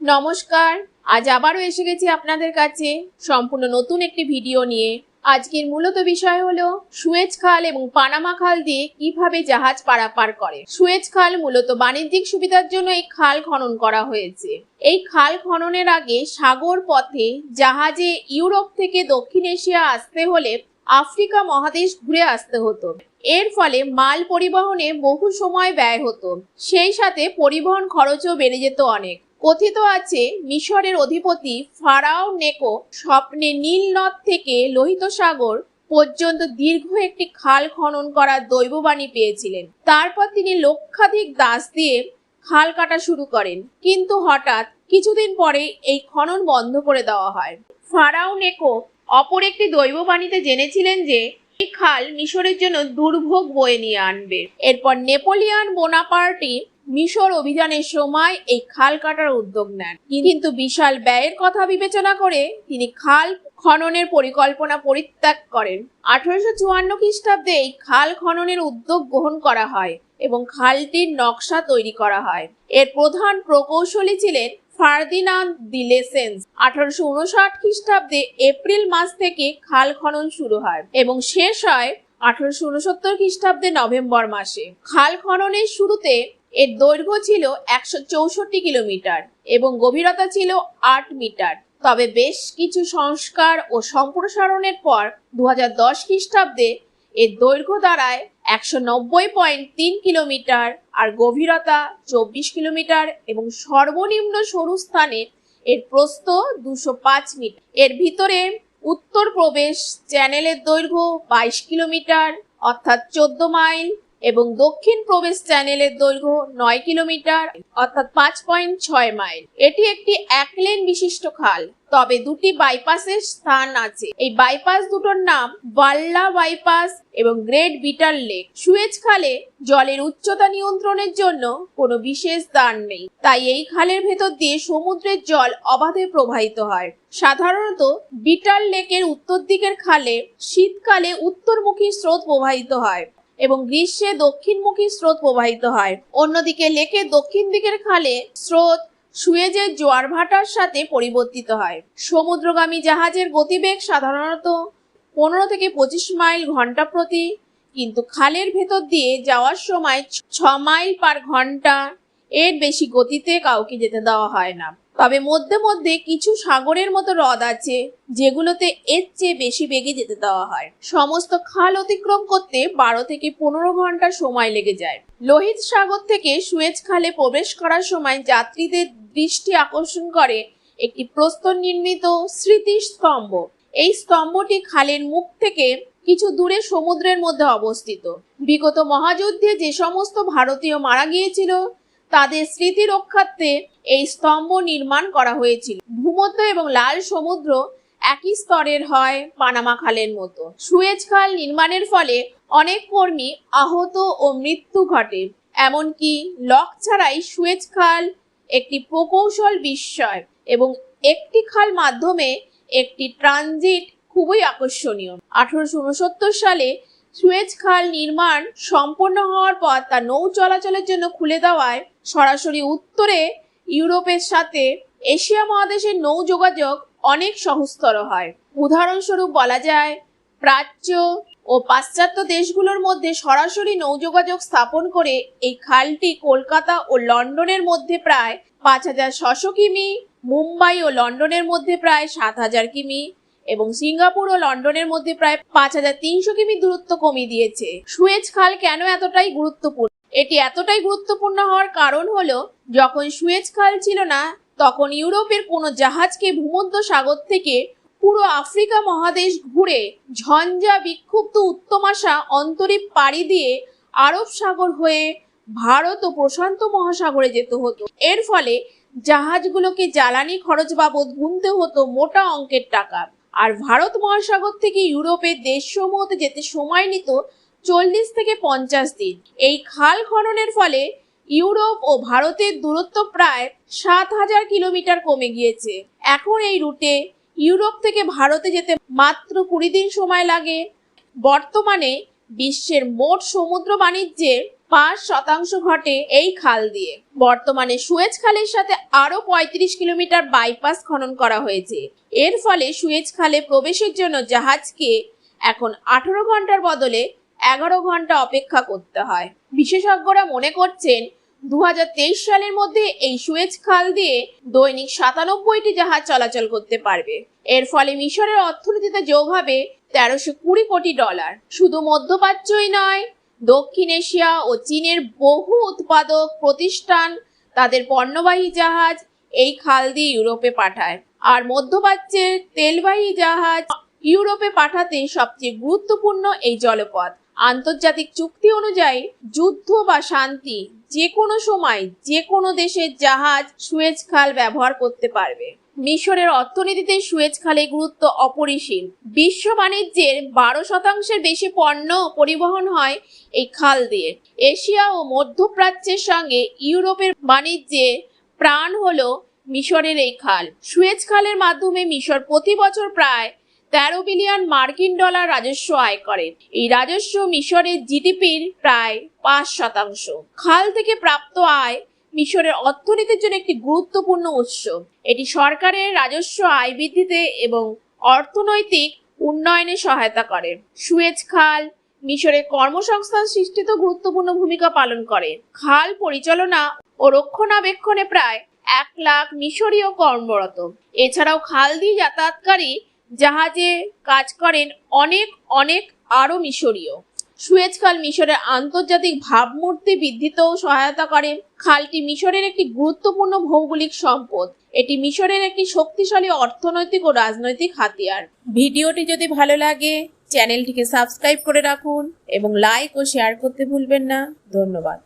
নমস্কার। আজ আবারও এসে গেছি আপনাদের কাছে। সম্পূর্ণ নতুন একটি ভিডিও নিয়ে। আজকের মূলত বিষয় হলো সুয়েজ খাল এবং পানামা খাল দিয়ে কীভাবে জাহাজ পারাপার করে। সুয়েজ খাল মূলত বাণিজ্যিক সুবিধার জন্য এই খাল খনন করা হয়েছে। এই খাল খননের আগে সাগর পথে জাহাজে ইউরোপ থেকে দক্ষিণ এশিয়া আসতে হলে আফ্রিকা মহাদেশ ঘুরে আসতে হতো। এর ফলে মাল পরিবহনে বহু সময় ব্যয় হতো। সেই সাথে পরিবহন খরচও বেড়ে যেত অনেক। কথিত আছে, মিশরের অধিপতি ফারাও নেকো স্বপ্নে নীল নদ থেকে লোহিত সাগর পর্যন্ত দীর্ঘ একটি খাল খনন করার দৈববাণী পেয়েছিলেন। তারপর তিনি লক্ষাধিক দাস দিয়ে খাল কাটা শুরু করেন। কিন্তু হঠাৎ কিছুদিন পরে এই খনন বন্ধ করে দেওয়া হয়। ফারাও নেকো অপর একটি দৈববাণীতে জেনেছিলেন যে, এই খাল মিশরের জন্য দুর্ভোগ বয়ে নিয়ে আনবে। এরপর নেপোলিয়ান বোনাপার্টি মিশর অভিযানের সময় এই খাল কাটার উদ্যোগ নেন। কিন্তু বিশাল ব্যয়ের কথা বিবেচনা করে তিনি খাল খননের পরিকল্পনা পরিত্যাগ করেন। আঠারোশো চুয়ান্ন খ্রিস্টাব্দে এই খাল খননের উদ্যোগ গ্রহণ করা হয় এবং খালটির নকশা তৈরি করা হয়। এর প্রধান প্রকৌশলী ছিলেন ফার্দিনান্দ দিলেসেন্স আঠারোশো উনষাট খ্রিস্টাব্দে এপ্রিল মাস থেকে খাল খনন শুরু হয় এবং শেষ হয় আঠারোশো উনসত্তর খ্রিস্টাব্দে নভেম্বর মাসে। খাল খননের শুরুতে এর দৈর্ঘ্য ছিল একশো চৌষট্টি কিলোমিটার এবং গভীরতা ছিল আট মিটার। তবে বেশ কিছু সংস্কার ও সম্প্রসারণের পর দু খ্রিস্টাব্দে এর দৈর্ঘ্য দাঁড়ায় একশো নব্বই পয়েন্ট তিন কিলোমিটার আর গভীরতা চব্বিশ কিলোমিটার এবং সর্বনিম্ন সরু স্থানে এর প্রস্থ দুশো পাঁচ মিটার। এর ভিতরে উত্তর প্রবেশ চ্যানেলের দৈর্ঘ্য বাইশ কিলোমিটার, অর্থাৎ চোদ্দ মাইল এবং দক্ষিণ প্রবেশ চ্যানেলের দৈর্ঘ্য নয় কিলোমিটার, অর্থাৎ পাঁচ পয়েন্ট ছয় মাইল। এটি একটি এক লেন বিশিষ্ট খাল, তবে দুটি বাইপাসের স্থান আছে। এই বাইপাস দুটোর নাম বাল্লা বাইপাস এবং গ্রেট বিটার লেক। সুয়েজ খালে জলের উচ্চতা নিয়ন্ত্রণের জন্য কোনো বিশেষ দান নেই। তাই এই খালের ভেতর দিয়ে সমুদ্রের জল অবাধে প্রবাহিত হয়। সাধারণত বিটার লেকের উত্তর দিকের খালে শীতকালে উত্তরমুখী স্রোত প্রবাহিত হয়। এবং গ্রীষ্মে দক্ষিণমুখী স্রোত প্রবাহিত হয়। অন্যদিকে লেকের দক্ষিণ দিকের খালে স্রোত সুয়েজের জোয়ার ভাটার সাথে পরিবর্তিত হয়। সমুদ্রগামী জাহাজের গতিবেগ সাধারণত পনেরো থেকে পঁচিশ মাইল ঘণ্টা প্রতি, কিন্তু খালের ভেতর দিয়ে যাওয়ার সময় ছ- মাইল পার ঘণ্টা এর বেশি গতিতে কাউকে যেতে দেওয়া হয় না। তবে মধ্যে মধ্যে কিছু সাগরের মতো হ্রদ আছে, যেগুলোতে এর চেয়ে বেশি বেগে যেতে দেওয়া হয়। সমস্ত খাল অতিক্রম করতে বারো থেকে পনেরো ঘণ্টা সময় লেগে যায়। লোহিত সাগর থেকে সুয়েজ খালে প্রবেশ করার সময় যাত্রীদের দৃষ্টি আকর্ষণ করে একটি প্রস্তর নির্মিত স্মৃতিস্তম্ভ। এই স্তম্ভটি খালের মুখ থেকে কিছু দূরে সমুদ্রের মধ্যে অবস্থিত। বিগত মহাযুদ্ধে যে সমস্ত ভারতীয় মারা গিয়েছিল, তাদের স্মৃতি রক্ষার্থে এই স্তম্ভ নির্মাণ করা হয়েছিল। ভূমধ্য এবং লাল সমুদ্র একই স্তরের হয় পানামা খালের মতো। সুয়েজ খাল নির্মাণের ফলে অনেক কর্মী আহত ও মৃত্যু ঘটে। এমনকি লক ছাড়াই সুয়েজ খাল একটি প্রকৌশল বিস্ময় এবং একটি খাল মাধ্যমে একটি ট্রানজিট খুবই আকর্ষণীয়। আঠারোশো উনসত্তর সালে সুয়েজ খাল নির্মাণ সম্পন্ন হওয়ার পর তা নৌ চলাচলের জন্য খুলে দেওয়ায় সরাসরি উত্তরে ইউরোপের সাথে এশিয়া মহাদেশের নৌ যোগাযোগ অনেক সহজতর হয়। উদাহরণস্বরূপ বলা যায়, প্রাচ্য ও পাশ্চাত্য দেশগুলোর মধ্যে সরাসরি নৌযোগাযোগ স্থাপন করে এই খালটি কলকাতা ও লন্ডনের মধ্যে প্রায় পাঁচ হাজার ছশো কিমি, মুম্বাই ও লন্ডনের মধ্যে প্রায় সাত হাজার কিমি এবং সিঙ্গাপুর ও লন্ডনের মধ্যে প্রায় পাঁচ হাজার তিনশো কিমি দূরত্ব কমিয়ে দিয়েছে। সুয়েজ খাল কেন এতটাই গুরুত্বপূর্ণ? এটি এতটাই গুরুত্বপূর্ণ হওয়ার কারণ হলো, যখন সুয়েজ খাল ছিল না, তখন ইউরোপের কোনো জাহাজকে ভূমধ্য সাগর থেকে পুরো আফ্রিকা মহাদেশ ঘুরে ঝঞ্ঝা বিক্ষুব্ধ উত্তমাশা অন্তরীপ পাড়ি দিয়ে আরব সাগর হয়ে ভারত ও প্রশান্ত মহাসাগরে যেতে হতো। এর ফলে জাহাজগুলোকে জ্বালানি খরচ বাবদ গুনতে হতো মোটা অঙ্কের টাকা। আর ভারত মহাসাগর থেকে ইউরোপের দেশসমূহতে যেতে সময় নিত চল্লিশ থেকে পঞ্চাশ দিন। এই খাল খননের ফলে ইউরোপ ও ভারতের দূরত্ব প্রায় সাত হাজার কিলোমিটার কমে গিয়েছে। এখন এই রুটে ইউরোপ থেকে ভারতে যেতে মাত্র কুড়ি দিন সময় লাগে। বর্তমানে বিশ্বের মোট সমুদ্র বাণিজ্যে পাঁচ শতাংশ ঘটে এই খাল দিয়ে। বর্তমানে সুয়েজ খালের সাথে আরও পঁয়ত্রিশ কিলোমিটার বাইপাস খনন করা হয়েছে। এর ফলে সুয়েজ খালে প্রবেশের জন্য জাহাজকে এখন আঠারো ঘণ্টার বদলে এগারো ঘণ্টা অপেক্ষা করতে হয়। বিশেষজ্ঞরা মনে করছেন দু হাজার তেইশ সালের মধ্যে এই সুয়েজ খাল দিয়ে দৈনিক সাতানব্বইটি জাহাজ চলাচল করতে পারবে। এর ফলে মিশরের অর্থনীতিতে যোগ হবে তেরোশো কুড়ি কোটি ডলার। শুধু মধ্যপ্রাচ্যই নয়, দক্ষিণ এশিয়া ও চীনের বহু উৎপাদক প্রতিষ্ঠান তাদের পণ্যবাহী জাহাজ এই খাল দিয়ে ইউরোপে পাঠায়। আর মধ্যপ্রাচ্যের তেলবাহী জাহাজ ইউরোপে পাঠাতে সবচেয়ে গুরুত্বপূর্ণ এই জলপথ। আন্তর্জাতিক চুক্তি অনুযায়ী যুদ্ধ বা শান্তি যে কোনো সময় যে কোনো দেশের জাহাজ, সুয়েজ খাল ব্যবহার করতে পারবে। মিশরের অর্থনীতিতে সুয়েজ খালের গুরুত্ব অপরিসীম। বিশ্ব বাণিজ্যের বারো শতাংশের বেশি পণ্য পরিবহন হয় এই খাল দিয়ে। এশিয়া ও মধ্যপ্রাচ্যের সঙ্গে ইউরোপের বাণিজ্যে প্রাণ হলো মিশরের এই খাল। সুয়েজ খালের মাধ্যমে মিশর প্রতি বছর প্রায় তেরো বিলিয়ন মার্কিন ডলার রাজস্ব আয় করে। এই রাজস্ব মিশরের জিডিপির প্রায় পাঁচ শতাংশ। খাল থেকে প্রাপ্ত আয় মিশরের অর্থনীতির জন্য একটি গুরুত্বপূর্ণ উৎস। এটি সরকারের রাজস্ব আয় বৃদ্ধিতে এবং অর্থনৈতিক উন্নয়নে সহায়তা করে। সুয়েজ খাল মিশরের কর্মসংস্থান সৃষ্টিতে গুরুত্বপূর্ণ ভূমিকা পালন করে। খাল পরিচালনা ও রক্ষণাবেক্ষণে প্রায় এক লাখ মিশরীয় কর্মরত। এছাড়াও খাল দিয়ে যাতায়াতকারী জাহাজে কাজ করেন অনেক অনেক আরও মিশরীয়। সুয়েজ খাল মিশরের আন্তর্জাতিক ভাবমূর্তি বৃদ্ধিতেও সহায়তা করে। খালটি মিশরের একটি গুরুত্বপূর্ণ ভৌগোলিক সম্পদ। এটি মিশরের একটি শক্তিশালী অর্থনৈতিক ও রাজনৈতিক হাতিয়ার। ভিডিওটি যদি ভালো লাগে, চ্যানেলটিকে সাবস্ক্রাইব করে রাখুন এবং লাইক ও শেয়ার করতে ভুলবেন না। ধন্যবাদ।